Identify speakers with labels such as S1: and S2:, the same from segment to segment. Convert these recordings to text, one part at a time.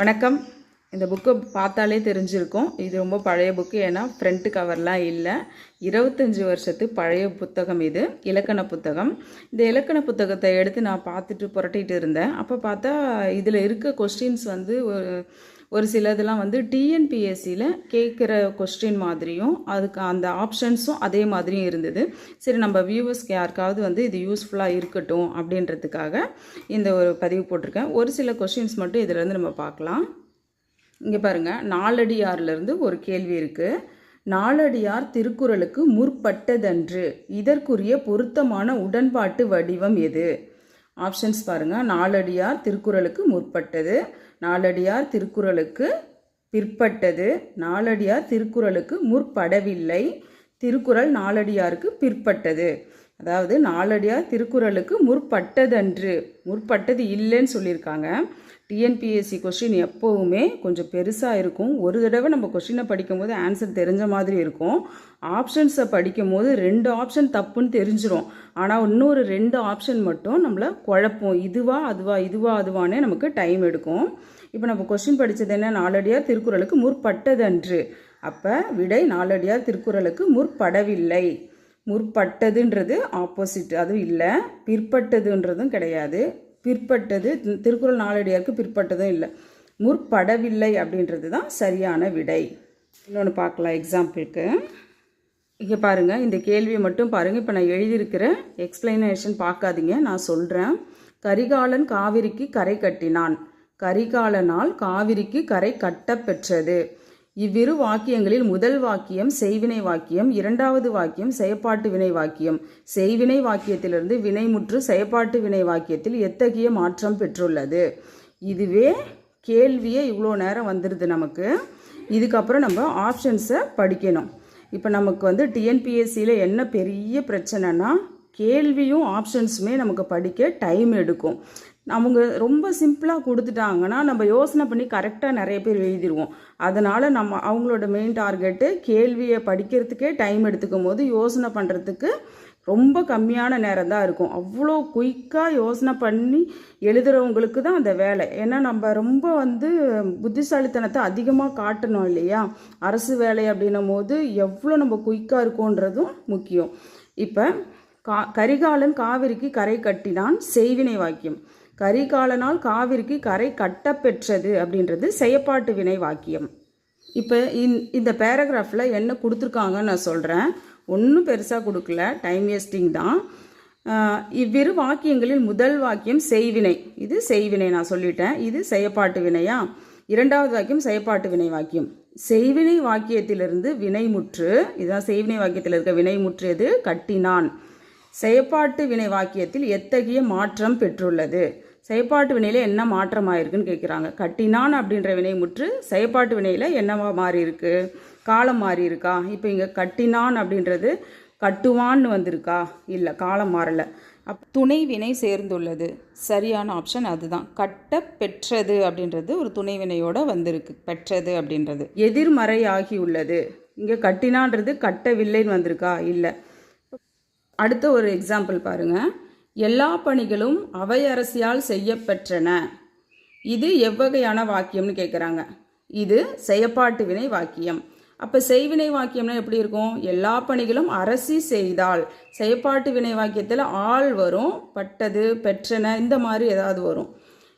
S1: வணக்கம். இந்த புக்கை பார்த்தாலே தெரிஞ்சிருக்கும். இது ரொம்ப பழைய புக்கு ஏன்னா ஃப்ரண்ட் கவர்லாம் இல்லை. இருபத்தஞ்சி வருஷத்து பழைய புத்தகம் இது இலக்கண புத்தகம். இந்த இலக்கண புத்தகத்தை எடுத்து நான் பார்த்துட்டு புரட்டிகிட்டு இருந்தேன். அப்போ பார்த்தா இதில் இருக்க கொஸ்டின்ஸ் வந்து ஒரு ஒரு சிலதெல்லாம் வந்து டிஎன்பிஎஸ்சியில் கேட்குற கொஸ்டின் மாதிரியும் அதுக்கு அந்த ஆப்ஷன்ஸும் அதே மாதிரியும் இருந்தது. சரி நம்ம வியூவர்ஸ்க்கு யாருக்காவது வந்து இது யூஸ்ஃபுல்லாக இருக்கட்டும் அப்படின்றதுக்காக இந்த ஒரு பதிவு போட்டிருக்கேன். ஒரு சில கொஸ்டின்ஸ் மட்டும் இதிலேருந்து நம்ம பார்க்கலாம். இங்கே பாருங்கள் நாலடியார்லேருந்து ஒரு கேள்வி இருக்குது நாலடியார் திருக்குறளுக்கு முற்பட்டதன்று இதற்குரிய பொருத்தமான உடன்பாட்டு வடிவம் எது? ஆப்ஷன்ஸ் பாருங்கள் நாலடியார் திருக்குறளுக்கு முற்பட்டது. நாலடியார் திருக்குறளுக்கு பிற்பட்டது. நாலடியார் திருக்குறளுக்கு முற்படவில்லை. திருக்குறள் நாலடியாருக்கு பிற்பட்டது. அதாவது நாலடியார் திருக்குறளுக்கு முற்பட்டதன்று. முற்பட்டது இல்லைன்னு சொல்லியிருக்காங்க. டிஎன்பிஎஸ்சி கொஷின் எப்போவுமே கொஞ்சம் பெருசாக இருக்கும். ஒரு தடவை நம்ம கொஸ்டினை படிக்கும்போது ஆன்சர் தெரிஞ்ச மாதிரி இருக்கும். ஆப்ஷன்ஸை படிக்கும் போது ரெண்டு ஆப்ஷன் தப்புன்னு தெரிஞ்சிடும் ஆனால் இன்னொரு ரெண்டு ஆப்ஷன் மட்டும் நம்மளை குழப்பம். இதுவா அதுவா இதுவா அதுவானே நமக்கு டைம் எடுக்கும். இப்போ நம்ம கொஷின் படித்தது என்ன? நாலடியார் திருக்குறளுக்கு முற்பட்டதன்று. அப்போ விடை நாலடியார் திருக்குறளுக்கு முற்படவில்லை. முற்பட்டதுன்றது ஆப்போசிட் அதுவும் இல்லை. பிற்பட்டதுன்றதும் கிடையாது. பிற்பட்டது. திருக்குறள் நாளடியாருக்கு பிற்பட்டதும் இல்லை. முற்படவில்லை அப்படின்றது தான் சரியான விடை. இன்னொன்று பார்க்கலாம் எக்ஸாம்பிளுக்கு இங்கே பாருங்கள் இந்த கேள்வியை மட்டும் பாருங்கள் இப்போ நான் எழுதியிருக்கிற எக்ஸ்பிளனேஷன் பார்க்காதீங்க நான் சொல்கிறேன் கரிகாலன் காவிரிக்கு கரை கட்டினான். கரிகாலனால் காவிரிக்கு கரை கட்டப்பெற்றது. இவ்விரு வாக்கியங்களில் முதல் வாக்கியம் செய்வினை வாக்கியம் இரண்டாவது வாக்கியம் செயப்பாட்டு வினை வாக்கியம். செய்வினை வாக்கியத்திலிருந்து வினைமுற்று செயப்பாட்டு வினை வாக்கியத்தில் எத்தகைய மாற்றம் பெற்றுள்ளது? இதுவே கேள்வியே இவ்வளோ நேரம் வந்துடுது நமக்கு. இதுக்கப்புறம் நம்ம ஆப்ஷன்ஸை படிக்கணும். இப்போ நமக்கு வந்து டிஎன்பிஎஸ்சியில் என்ன பெரிய பிரச்சனைனா கேள்வியும் ஆப்ஷன்ஸுமே நமக்கு படிக்க டைம் எடுக்கும். அவங்க ரொம்ப சிம்பிளாக கொடுத்துட்டாங்கன்னா நம்ம யோசனை பண்ணி கரெக்டாக நிறைய பேர் எழுதிடுவோம் அதனால் நம்ம அவங்களோட மெயின் டார்கெட்டு கேள்வியை படிக்கிறதுக்கே டைம் எடுத்துக்கும் போது யோசனை பண்ணுறதுக்கு ரொம்ப கம்மியான நேரம் தான் இருக்கும். அவ்வளோ குயிக்காக யோசனை பண்ணி எழுதுகிறவங்களுக்கு தான் அந்த வேலை. ஏன்னா நம்ம ரொம்ப வந்து புத்திசாலித்தனத்தை அதிகமாக காட்டணும் இல்லையா? அரசு வேலை அப்படின்னும் போது எவ்வளோ நம்ம குயிக்காக இருக்கோன்றதும் முக்கியம். இப்போ கா கரிகாலன் காவிரிக்கு கரை கட்டினான். செய்வினை வாக்கியம். கரிகாலனால் காவிரிக்கு கரை கட்டப்பெற்றது அப்படின்றது செயப்பாட்டு வினை வாக்கியம். இப்போ இந் இந்த பேராகிராஃபில் என்ன கொடுத்துருக்காங்கன்னு நான் சொல்கிறேன் ஒன்றும் பெருசாக கொடுக்கல. டைம் வேஸ்டிங் தான். இவ்விரு வாக்கியங்களில் முதல் வாக்கியம் செய்வினை. இது செய்வினை நான் சொல்லிட்டேன். இது செயப்பாட்டு வினையா? இரண்டாவது வாக்கியம் செயப்பாட்டு வினை வாக்கியம். செய்வினை வாக்கியத்திலிருந்து வினைமுற்று இதுதான் செய்வினை வாக்கியத்தில் இருக்க வினைமுற்று எது? கட்டினான். செயப்பாட்டு வினை வாக்கியத்தில் எத்தகைய மாற்றம் பெற்றுள்ளது? செயற்பாட்டு வினையில் என்ன மாற்றம் ஆயிருக்குன்னு கேட்குறாங்க கட்டினான் அப்படின்ற வினை முற்று செயற்பாட்டு வினையில் என்னவா மாறி இருக்கு காலம் மாறி இருக்கா இப்போ இங்கே கட்டினான் அப்படின்றது கட்டுவான்னு வந்திருக்கா? இல்லை காலம் மாறலை. அப் துணை வினை சேர்ந்துள்ளது. சரியான ஆப்ஷன் அதுதான். கட்ட பெற்றது அப்படின்றது ஒரு துணை வினையோட வந்திருக்கு. பெற்றது அப்படின்றது. எதிர்மறை ஆகியுள்ளது இங்கே கட்டினான்றது கட்டவில்லைன்னு வந்திருக்கா? இல்லை. அடுத்த ஒரு எக்ஸாம்பிள் பாருங்கள் எல்லா பணிகளும் அவையரசியால் செய்யப்பெற்றன. இது எவ்வகையான வாக்கியம்னு கேட்குறாங்க இது செயப்பாட்டு வினை வாக்கியம். அப்போ செய்வினை வாக்கியம்னா எப்படி இருக்கும்? எல்லா பணிகளும் அரசி செய்தால். செயப்பாட்டு வினை வாக்கியத்தில் ஆள் வரும் பட்டது பெற்றன இந்த மாதிரி ஏதாவது வரும்.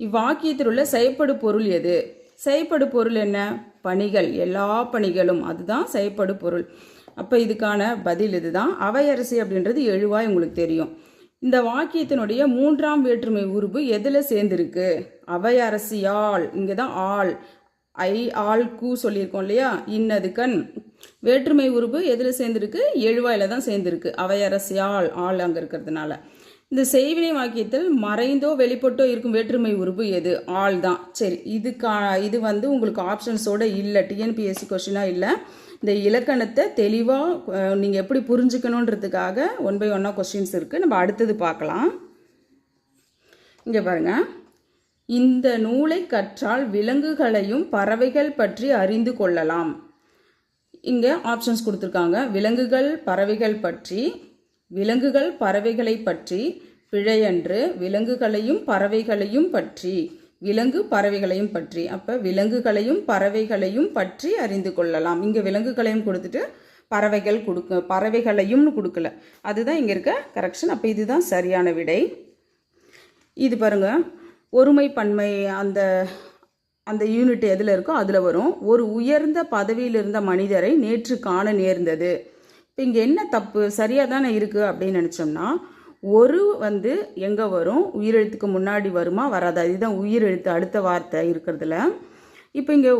S1: இவ்வாக்கியத்தில் உள்ள செயப்படு பொருள் எது? செயப்படு பொருள் என்ன? பணிகள். எல்லா பணிகளும். அதுதான் செயப்படு பொருள். அப்போ இதுக்கான பதில் இதுதான். அவையரசி அப்படின்றது எழுவாய் உங்களுக்கு தெரியும். இந்த வாக்கியத்தினுடைய மூன்றாம் வேற்றுமை உருபு எதில் சேர்ந்துருக்கு? அவை ஆள் இங்கே தான் ஆள். ஐ ஆள் கூ சொல்லியிருக்கோம் இல்லையா? இன்னது கண். வேற்றுமை உருபு எதில் சேர்ந்துருக்கு? எழுவாயில் தான் சேர்ந்துருக்கு. அவை ஆள் ஆள் அங்கே இருக்கிறதுனால. இந்த செய்வினை வாக்கியத்தில் மறைந்தோ வெளிப்பட்டோ இருக்கும் வேற்றுமை உருபு எது? ஆள் தான் சரி இதுக்கா இது வந்து உங்களுக்கு ஆப்ஷன்ஸோட இல்லை. டிஎன்பிஎஸ்சி கொஷினாக இல்லை. இந்த இலக்கணத்தை தெளிவாக நீங்கள் எப்படி புரிஞ்சுக்கணுன்றதுக்காக ஒன் பை ஒன்னாக கொஸ்டின்ஸ் இருக்குது நம்ம அடுத்தது பார்க்கலாம். இங்கே பாருங்கள் இந்த நூலை கற்றால் விலங்குகளையும் பறவைகள் பற்றி அறிந்து கொள்ளலாம். இங்கே ஆப்ஷன்ஸ் கொடுத்துருக்காங்க. விலங்குகள் பறவைகள் பற்றி விலங்குகள் பறவைகளை பற்றி பிழையன்று விலங்குகளையும் பறவைகளையும் பற்றி. விலங்கு பறவைகளையும் பற்றி. அப்போ விலங்குகளையும் பறவைகளையும் பற்றி அறிந்து கொள்ளலாம். இங்கே விலங்குகளையும் கொடுத்துட்டு பறவைகள் கொடுக்க பறவைகளையும்னு கொடுக்கல. அதுதான் இங்கே இருக்க கரெக்ஷன் அப்போ இதுதான் சரியான விடை. இது பாருங்க. ஒருமை பன்மை அந்த அந்த யூனிட் எதில் இருக்கோ அதில் வரும். ஒரு உயர்ந்த பதவியில் இருந்த மனிதரை நேற்று காண நேர்ந்தது. இப்போ இங்கே என்ன தப்பு? சரியாக தானே இருக்குது அப்படின்னு நினச்சோம்னா ஒரு வந்து எங்கே வரும்? உயிரெழுத்துக்கு முன்னாடி வருமா? வராதா? இதுதான் உயிரெழுத்து. அடுத்த வார்த்தை இருக்கிறதுல. இப்போ இங்கே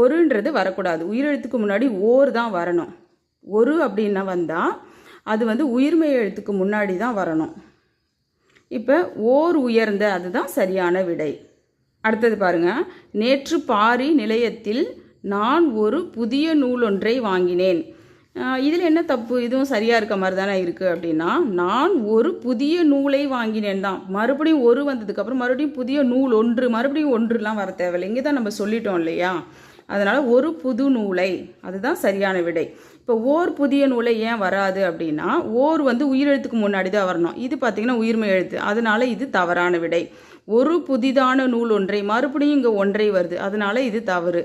S1: ஒருன்றது வரக்கூடாது. உயிரெழுத்துக்கு முன்னாடி ஓர் தான் வரணும். ஒரு அப்படின்னா வந்தால் அது வந்து உயிர்மெய் எழுத்துக்கு முன்னாடி தான் வரணும். இப்போ ஓர் உயர்ந்த அதுதான் சரியான விடை. அடுத்தது பாருங்க. நேற்று பாரி நிலையத்தில் நான் ஒரு புதிய நூலொன்றை வாங்கினேன். இதில் என்ன தப்பு? இதுவும் சரியாக இருக்க மாதிரி தானே இருக்குது அப்படின்னா நான் ஒரு புதிய நூலை வாங்கினேன் தான். மறுபடியும் ஒரு வந்ததுக்கப்புறம் மறுபடியும் புதிய நூல் ஒன்று மறுபடியும் ஒன்றுலாம் வர தேவையில்லை. இங்கே தான் நம்ம சொல்லிட்டோம் இல்லையா? அதனால் ஒரு புது நூலை அதுதான் சரியான விடை. இப்போ ஓர் புதிய நூலை ஏன் வராது அப்படின்னா ஓர் வந்து உயிரெழுத்துக்கு முன்னாடி தான் வரணும். இது பார்த்திங்கன்னா உயிர்மை எழுத்து. அதனால் இது தவறான விடை. ஒரு புதிதான நூல் ஒன்றை மறுபடியும் இங்கே ஒன்றை வருது. அதனால் இது தவறு.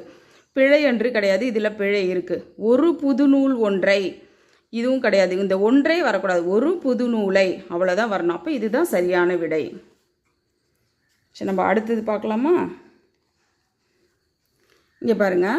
S1: பிழை என்று கிடையாது. இதில் பிழை இருக்குது ஒரு புது நூல் ஒன்றை இதுவும் கிடையாது. இந்த ஒன்றே வரக்கூடாது. ஒரு புது நூலை அவ்வளோதான் வரணும். அப்போ இதுதான் சரியான விடை. சரி நம்ம அடுத்தது பார்க்கலாமா? இங்கே பாருங்க.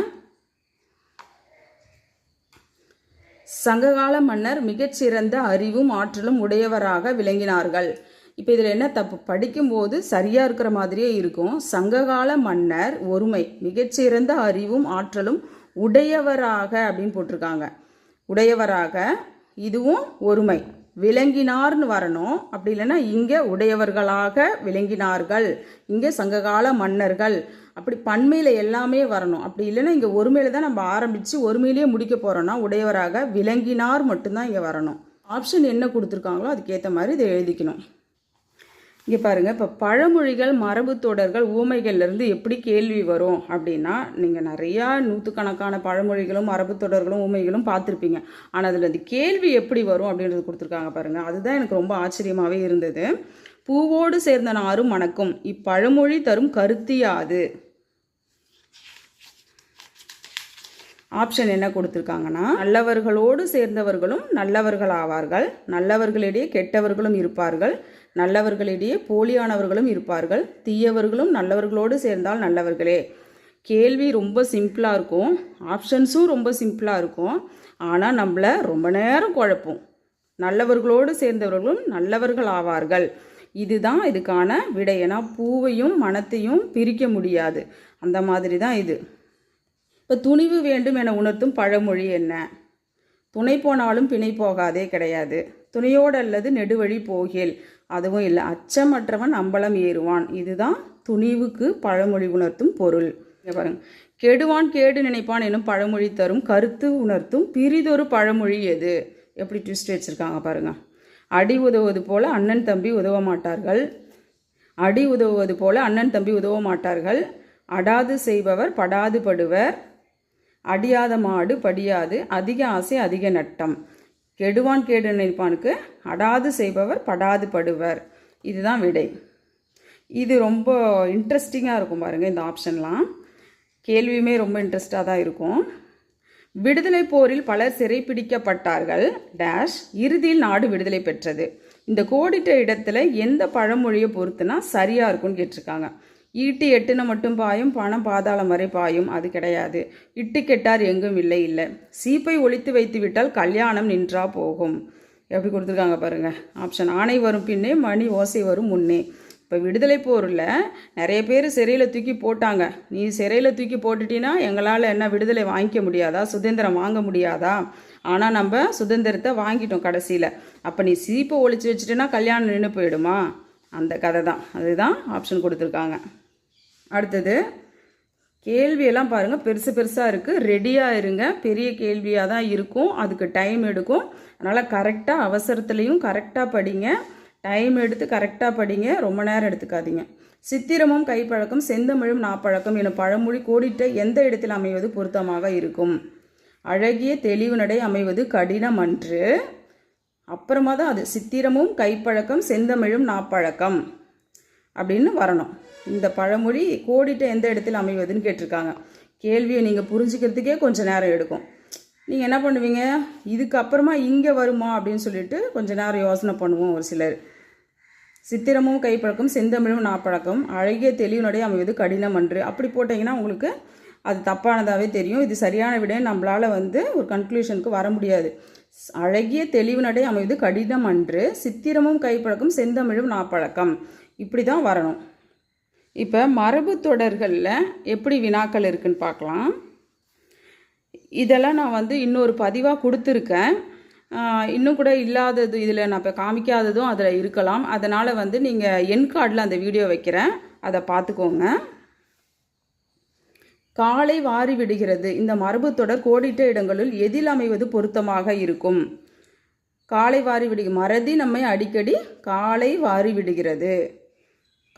S1: சங்ககால மன்னர் மிகச்சிறந்த அறிவும் ஆற்றலும் உடையவராக விளங்கினார்கள். இப்போ இதில் என்ன தப்பு? படிக்கும்போது சரியாக இருக்கிற மாதிரியே இருக்கும். சங்ககால மன்னர் ஒருமை மிகச்சிறந்த அறிவும் ஆற்றலும் உடையவராக அப்படின்னு போட்டிருக்காங்க. உடையவராக இதுவும் ஒருமை. விளங்கினார்னு வரணும். அப்படி இல்லைன்னா இங்கே உடையவர்களாக விளங்கினார்கள். இங்கே சங்ககால மன்னர்கள். அப்படி பன்மையில் எல்லாமே வரணும். அப்படி இல்லைன்னா இங்கே ஒருமையில் தான் நம்ம ஆரம்பித்து ஒருமையிலேயே முடிக்க போகிறோன்னா உடையவராக விளங்கினார் மட்டும்தான் இங்கே வரணும். ஆப்ஷன் என்ன கொடுத்துருக்காங்களோ அதுக்கேற்ற மாதிரி இதை எழுதிக்கணும். இங்கே பாருங்கள் இப்போ பழமொழிகள் மரபு தொடர்கள் ஊமைகள்லேருந்து எப்படி கேள்வி வரும் அப்படின்னா நீங்கள் நிறையா நூற்றுக்கணக்கான பழமொழிகளும் மரபு தொடர்களும் ஊமைகளும் பார்த்துருப்பீங்க. ஆனால் அதில் அந்த கேள்வி எப்படி வரும் அப்படின்றது கொடுத்துருக்காங்க பாருங்கள் அதுதான் எனக்கு ரொம்ப ஆச்சரியமாகவே இருந்தது. பூவோடு சேர்ந்த நாரும் மணக்கும் இப்பழமொழி தரும் கருத்தியாது ஆப்ஷன் என்ன கொடுத்துருக்காங்கன்னா நல்லவர்களோடு சேர்ந்தவர்களும் நல்லவர்கள் ஆவார்கள் நல்லவர்களிடையே கெட்டவர்களும் இருப்பார்கள். நல்லவர்களிடையே போலியானவர்களும் இருப்பார்கள். தீயவர்களும் நல்லவர்களோடு சேர்ந்தால் நல்லவர்களே. கேள்வி ரொம்ப சிம்பிளாக இருக்கும். ஆப்ஷன்ஸும் ரொம்ப சிம்பிளாக இருக்கும். ஆனால் நம்மளை ரொம்ப நேரம் குழப்பும். நல்லவர்களோடு சேர்ந்தவர்களும் நல்லவர்கள் ஆவார்கள் இதுதான் இதுக்கான விடை. ஏன்னா பூவையும் மனத்தையும் பிரிக்க முடியாது. அந்த மாதிரி தான் இது. இப்போ துணிவு வேண்டும் என உணர்த்தும் பழமொழி என்ன? துணை போனாலும் பிணை போகாதே கிடையாது. துணையோடு அல்லது நெடுவழி போகேல். அதுவும் இல்லை அச்சமற்றவன் அம்பலம் ஏறுவான். இதுதான் துணிவுக்கு பழமொழி உணர்த்தும் பொருள். இங்க பாருங்க. கெடுவான் கேடு நினைப்பான் எனும் பழமொழி தரும் கருத்து உணர்த்தும் பிரிதொரு பழமொழி எது? எப்படி ட்விஸ்ட் வச்சுருக்காங்க பாருங்கள் அடி உதவுவது போல் அண்ணன் தம்பி உதவ மாட்டார்கள். அடி உதவுவது போல் அண்ணன் தம்பி உதவ மாட்டார்கள். அடாது செய்பவர் படாது படுவர். அடியாத மாடு படியாது அதிக ஆசை அதிக நட்டம். கெடுவான் கேடு நினைப்பானுக்கு அடாது செய்பவர் படாது படுவர். இதுதான் விடை. இது ரொம்ப இன்ட்ரெஸ்டிங்காக இருக்கும் பாருங்கள் இந்த ஆப்ஷன்லாம் கேள்வியுமே ரொம்ப இன்ட்ரெஸ்டாக தான் இருக்கும். விடுதலை போரில் பலர் சிறைப்பிடிக்கப்பட்டார்கள் டேஷ் இறுதியில் நாடு விடுதலை பெற்றது. இந்த கோடிட்ட இடத்துல எந்த பழமொழியை பொறுத்துனா சரியாக இருக்கும்னு கேட்டிருக்காங்க. ஈட்டி எட்டுன மட்டும் பாயும் பணம் பாதாளம் வரை பாயும். அது கிடையாது. இட்டு கெட்டார் எங்கும் இல்லை இல்லை. சீப்பை ஒழித்து வைத்து விட்டால் கல்யாணம் நின்றா போகும். எப்படி கொடுத்துருக்காங்க பாருங்க. ஆப்ஷன் ஆணை வரும் பின்னே மணி ஓசை வரும் முன்னே. இப்போ விடுதலை போரில் நிறைய பேர் சிறையில் தூக்கி போட்டாங்க. நீ சிறையில் தூக்கி போட்டுட்டினா எங்களால் என்ன விடுதலை வாங்கிக்க முடியாதா? சுதந்திரம் வாங்க முடியாதா? ஆனால் நம்ம சுதந்திரத்தை வாங்கிட்டோம் கடைசியில். அப்போ நீ சீப்பை ஒழிச்சு வச்சுட்டுனா கல்யாணம் நின்று போயிடுமா? அந்த கதை தான் அதுதான் ஆப்ஷன் கொடுத்துருக்காங்க. அடுத்தது கேள்வியெல்லாம் பாருங்கள் பெருசு பெருசாக இருக்குது ரெடியாக இருங்க. பெரிய கேள்வியாக தான் இருக்கும். அதுக்கு டைம் எடுக்கும். அதனால் கரெக்டாக அவசரத்துலேயும் கரெக்டாக படிங்க. டைம் எடுத்து கரெக்டாக படிங்க. ரொம்ப நேரம் எடுத்துக்காதீங்க. சித்திரமும் கைப்பழக்கம் செந்தமிழும் நாப்பழக்கம் எனும் பழமொழி கோடிட்ட எந்த இடத்தில் அமைவது பொருத்தமாக இருக்கும்? அழகிய தெளிவு நடை அமைவது கடினம் அன்று. அப்புறமா தான் அது. சித்திரமும் கைப்பழக்கம் செந்தமிழும் நாப்பழக்கம். அப்படின்னு வரணும். இந்த பழமொழி கோடிட்ட எந்த இடத்தில் அமைவதுன்னு கேட்டிருக்காங்க. கேள்வியை நீங்கள் புரிஞ்சுக்கிறதுக்கே கொஞ்சம் நேரம் எடுக்கும். நீங்கள் என்ன பண்ணுவீங்க? இதுக்கப்புறமா இங்கே வருமா அப்படின்னு சொல்லிட்டு கொஞ்சம் நேரம் யோசனை பண்ணுவோம் ஒரு சிலர். சித்திரமும் கைப்பழக்கம் செந்தமிழும் நாப்பழக்கம் அழகிய தெளிவுனடைய அமைவது கடினம் அன்று. அப்படி போட்டிங்கன்னா உங்களுக்கு அது தப்பானதாகவே தெரியும். இது சரியான விட நம்மளால் வந்து ஒரு கன்க்ளூஷனுக்கு வர முடியாது. அழகிய தெளிவுனடை அமைவது கடினம் அன்று. சித்திரமும் கைப்பழக்கம் செந்தமிழும் நாப்பழக்கம். இப்படி தான் வரணும். இப்போ மரபு தொடர்களில் எப்படி வினாக்கள் இருக்குன்னு பார்க்கலாம். இதெல்லாம் நான் வந்து இன்னொரு பதிவாக கொடுத்துருக்கேன். இன்னும் கூட இல்லாதது இதில் நான் இப்போ காமிக்காததும் அதில் இருக்கலாம். அதனால் வந்து நீங்கள் என் கார்டில் அந்த வீடியோ வைக்கிறேன். அதை பார்த்துக்கோங்க காலை வாரி விடுகிறது. இந்த மரபு தொடர் கோடிட்ட இடங்களில் எதில் அமைவது பொருத்தமாக இருக்கும்? காலை வாரி விடு மறதி நம்மை அடிக்கடி காலை வாரி விடுகிறது.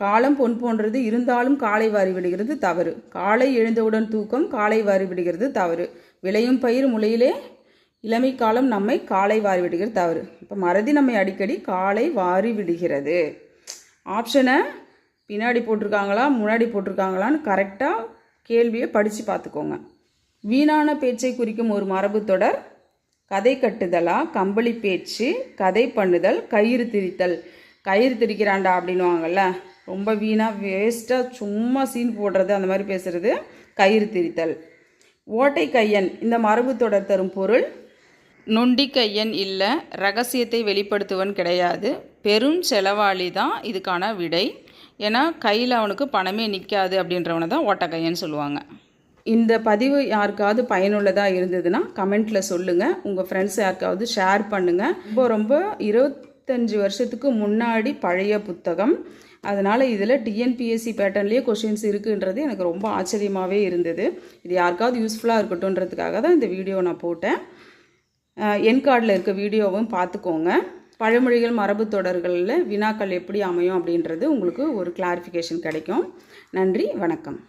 S1: காலம் பொன் போன்றது இருந்தாலும் காலை வாரி விடுகிறது தவறு. காலை எழுந்தவுடன் தூக்கம் காலை வாரி விடுகிறது தவறு. விளையும் பயிர் முளையிலே இளமை காலம் நம்மை காலை வாரி விடுகிறது தவறு. இப்போ மறதி நம்மை அடிக்கடி காலை வாரி விடுகிறது. ஆப்ஷனை பின்னாடி போட்டிருக்காங்களா முன்னாடி போட்டிருக்காங்களான்னு கரெக்டாக கேள்வியை படித்து பார்த்துக்கோங்க. வீணான பேச்சை குறிக்கும் ஒரு மரபு தொடர் கதை கட்டுதலா கம்பளி பேச்சு கதை பண்ணுதல் கயிறு திரித்தல். கயிறு திரிக்கிறாண்டா அப்படின்னுவாங்கல்ல. ரொம்ப வீணாக வேஸ்ட்டாக சும்மா சீன் போடுறது அந்த மாதிரி பேசுகிறது கயிறு திரித்தல். ஓட்டை கையன் இந்த மரபு தொடர் தரும் பொருள். நொண்டி கையன் இல்லை ரகசியத்தை வெளிப்படுத்துவன் கிடையாது. பெரும் செலவாளி தான் இதுக்கான விடை. ஏன்னா கையில் அவனுக்கு பணமே நிற்காது அப்படின்றவனை தான் ஓட்டக்கையன்னு சொல்லுவாங்க. இந்த பதிவு யாருக்காவது பயனுள்ளதாக இருந்ததுன்னா கமெண்ட்டில் சொல்லுங்கள் உங்கள் ஃப்ரெண்ட்ஸ் யாருக்காவது ஷேர் பண்ணுங்கள் ரொம்ப ரொம்ப இருபத்தஞ்சி வருஷத்துக்கு முன்னாடி பழைய புத்தகம். அதனால் இதில் டிஎன்பிஎஸ்சி பேட்டர்ன்லேயே கொஷின்ஸ் இருக்குன்றது எனக்கு ரொம்ப ஆச்சரியமாகவே இருந்தது. இது யாருக்காவது யூஸ்ஃபுல்லாக இருக்கட்டும்ன்றதுக்காக தான் இந்த வீடியோ நான் போட்டேன். என் கார்டில் இருக்க வீடியோவும் பார்த்துக்கோங்க பழமொழிகள் மரபு தொடர்களில் வினாக்கள் எப்படி அமையும் அப்படின்றது உங்களுக்கு ஒரு கிளாரிஃபிகேஷன் கிடைக்கும். நன்றி வணக்கம்.